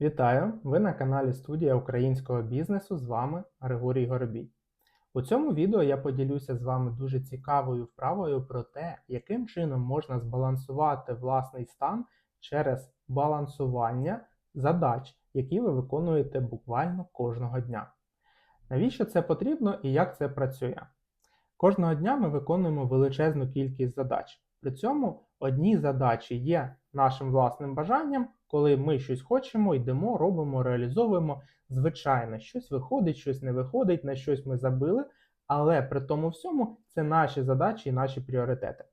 Вітаю! Ви на каналі Студія українського бізнесу. З вами Григорій Горобій. У цьому відео я поділюся з вами дуже цікавою вправою про те, яким чином можна збалансувати власний стан через балансування задач, які ви виконуєте буквально кожного дня. Навіщо це потрібно і як це працює? Кожного дня ми виконуємо величезну кількість задач. При цьому одні задачі є нашим власним бажанням, коли ми щось хочемо, йдемо, робимо, реалізовуємо. Звичайно, щось виходить, щось не виходить, на щось ми забили, але при тому всьому це наші задачі і наші пріоритети.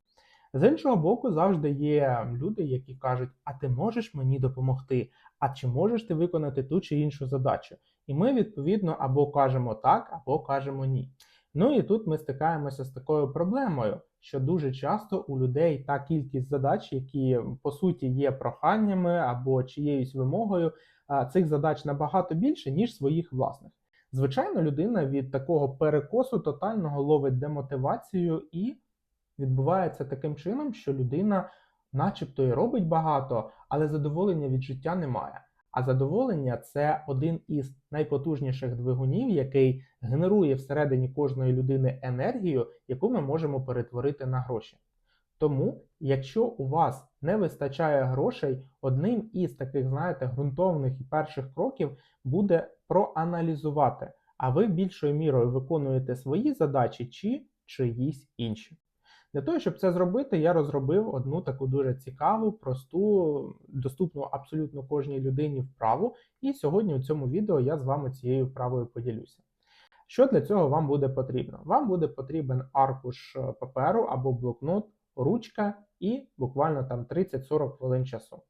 З іншого боку, завжди є люди, які кажуть: А ти можеш мені допомогти? А чи можеш ти виконати ту чи іншу задачу? І ми відповідно або кажемо так, або кажемо ні. Ну і тут ми стикаємося з такою проблемою, що дуже часто у людей та кількість задач, які по суті є проханнями або чиєюсь вимогою, цих задач набагато більше, ніж своїх власних. Звичайно, людина від такого перекосу тотального ловить демотивацію і відбувається таким чином, що людина, начебто, і робить багато, але задоволення від життя немає. А задоволення це один із найпотужніших двигунів, який генерує всередині кожної людини енергію, яку ми можемо перетворити на гроші. Тому, якщо у вас не вистачає грошей, одним із таких, знаєте, ґрунтовних і перших кроків буде проаналізувати, а ви більшою мірою виконуєте свої задачі чи чиїсь інші. Для того, щоб це зробити, я розробив одну таку дуже цікаву, просту, доступну абсолютно кожній людині вправу. І сьогодні у цьому відео я з вами цією вправою поділюся. Що для цього вам буде потрібно? Вам буде потрібен аркуш е, паперу або блокнот, ручка і буквально там 30-40 хвилин часу.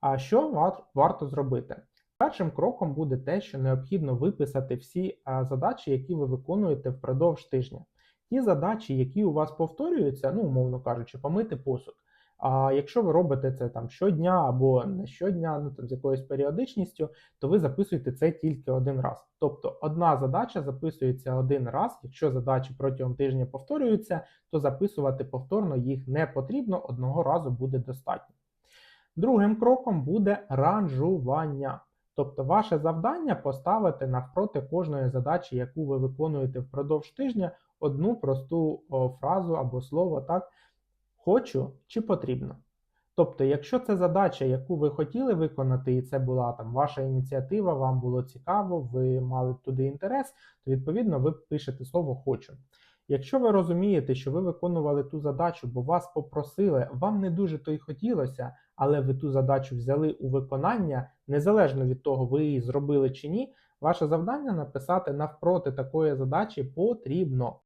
А що варто зробити? Першим кроком буде те, що необхідно виписати всі задачі, які ви виконуєте впродовж тижня. Ті задачі, які у вас повторюються, ну, умовно кажучи, помити посуд. А якщо ви робите це там щодня або не щодня, ну там з якоюсь періодичністю, то ви записуєте це тільки один раз. Тобто одна задача записується один раз. Якщо задачі протягом тижня повторюються, то записувати повторно їх не потрібно, одного разу буде достатньо. Другим кроком буде ранжування. Тобто, ваше завдання поставити навпроти кожної задачі, яку ви виконуєте впродовж тижня, одну просту фразу або слово, так, хочу чи потрібно. Тобто, якщо це задача, яку ви хотіли виконати, і це була там ваша ініціатива, вам було цікаво, ви мали туди інтерес, то відповідно ви пишете слово хочу. Якщо ви розумієте, що ви виконували ту задачу, бо вас попросили, вам не дуже то й хотілося, але ви ту задачу взяли у виконання, незалежно від того, ви її зробили чи ні, ваше завдання написати навпроти такої задачі потрібно.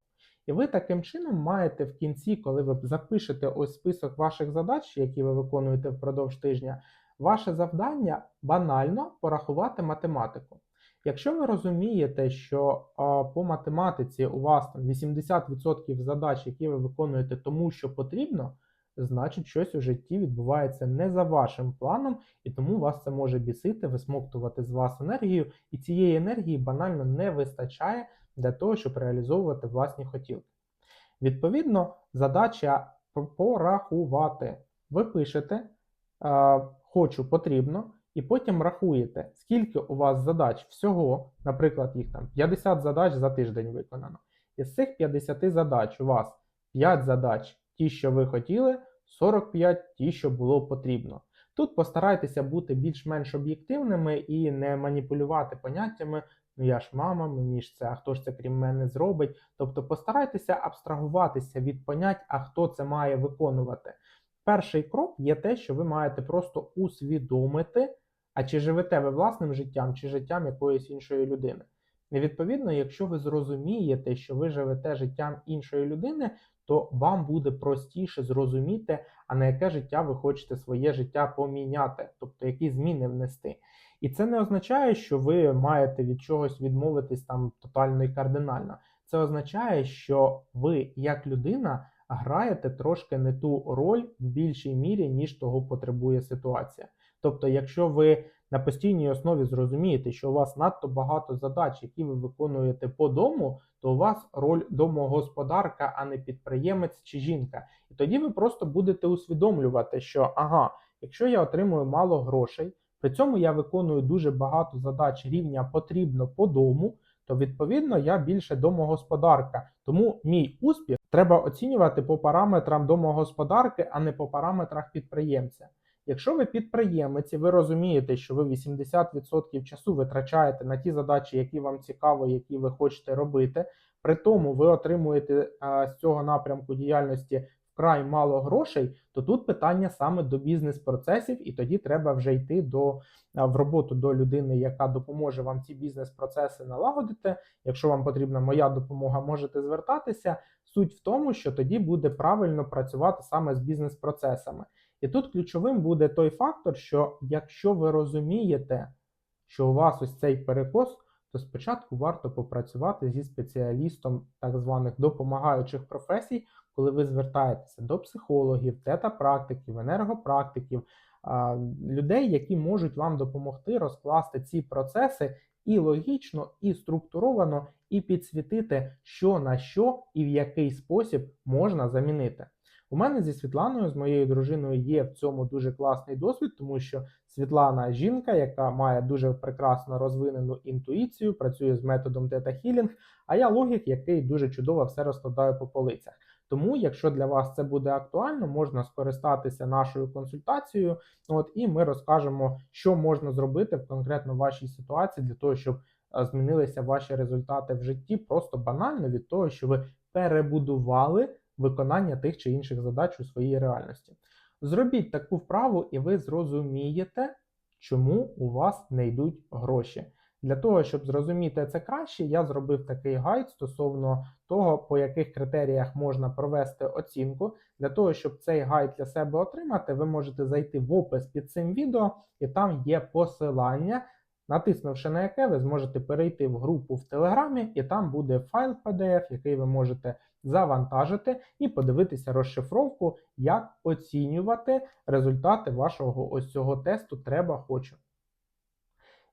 І ви таким чином маєте в кінці, коли ви запишете ось список ваших задач, які ви виконуєте впродовж тижня, ваше завдання банально порахувати математику. Якщо ви розумієте, що а, по математиці у вас там 80% задач, які ви виконуєте тому, що потрібно, значить щось у житті відбувається не за вашим планом, і тому вас це може бісити, висмоктувати з вас енергію, і цієї енергії банально не вистачає для того, щоб реалізовувати власні хотілки. Відповідно, задача порахувати. Ви пишете хочу потрібно, і потім рахуєте, скільки у вас задач всього, наприклад, їх там 50 задач за тиждень виконано. Із цих 50 задач у вас 5 задач ті, що ви хотіли, 45 ті, що було потрібно. Тут постарайтеся бути більш-менш об'єктивними і не маніпулювати поняттями ну я ж мама, мені ж це, а хто ж це крім мене зробить. Тобто постарайтеся абстрагуватися від понять, а хто це має виконувати. Перший крок є те, що ви маєте просто усвідомити, а чи живете ви власним життям, чи життям якоїсь іншої людини. І відповідно, якщо ви зрозумієте, що ви живете життям іншої людини, то вам буде простіше зрозуміти, а на яке життя ви хочете своє життя поміняти, тобто які зміни внести. І це не означає, що ви маєте від чогось відмовитись там тотально і кардинально. Це означає, що ви, як людина, граєте трошки не ту роль в більшій мірі, ніж того потребує ситуація. Тобто, якщо ви на постійній основі зрозумієте, що у вас надто багато задач, які ви виконуєте по дому, то у вас роль домогосподарка, а не підприємець чи жінка. І тоді ви просто будете усвідомлювати, що ага, якщо я отримую мало грошей, При цьому я виконую дуже багато задач рівня потрібно по дому, то відповідно я більше домогосподарка. Тому мій успіх треба оцінювати по параметрам домогосподарки, а не по параметрах підприємця. Якщо ви підприємець і ви розумієте, що ви 80% часу витрачаєте на ті задачі, які вам цікаво, які ви хочете робити, при тому ви отримуєте з цього напрямку діяльності вкрай мало грошей, то тут питання саме до бізнес-процесів, і тоді треба вже йти до в роботу до людини, яка допоможе вам ці бізнес-процеси налагодити. Якщо вам потрібна моя допомога, можете звертатися. Суть в тому, що тоді буде правильно працювати саме з бізнес-процесами. І тут ключовим буде той фактор, що якщо ви розумієте, що у вас ось цей перекос, то спочатку варто попрацювати зі спеціалістом так званих допомагаючих професій, коли ви звертаєтеся до психологів, тета-практиків, енергопрактиків, людей, які можуть вам допомогти розкласти ці процеси і логічно, і структуровано, і підсвітити, що на що і в який спосіб можна замінити. У мене зі Світланою, з моєю дружиною, є в цьому дуже класний досвід, тому що Світлана жінка, яка має дуже прекрасно розвинену інтуїцію, працює з методом Healing, а я логік, який дуже чудово все розкладає по полицях. Тому, якщо для вас це буде актуально, можна скористатися нашою консультацією. От і ми розкажемо, що можна зробити в конкретно вашій ситуації для того, щоб е, змінилися ваші результати в житті, просто банально від того, що ви перебудували виконання тих чи інших задач у своїй реальності. Зробіть таку вправу, і ви зрозумієте, чому у вас не йдуть гроші. Для того, щоб зрозуміти це краще, я зробив такий гайд стосовно того, по яких критеріях можна провести оцінку. Для того, щоб цей гайд для себе отримати, ви можете зайти в опис під цим відео, і там є посилання, натиснувши на яке, ви зможете перейти в групу в Телеграмі, і там буде файл PDF, який ви можете завантажити і подивитися розшифровку, як оцінювати результати вашого ось цього тесту треба хочу.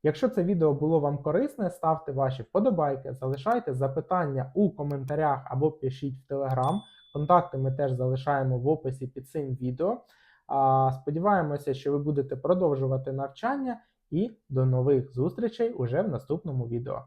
Якщо це відео було вам корисне, ставте ваші вподобайки, залишайте запитання у коментарях або пишіть в Телеграм. Контакти ми теж залишаємо в описі під цим відео. Сподіваємося, що ви будете продовжувати навчання і до нових зустрічей уже в наступному відео.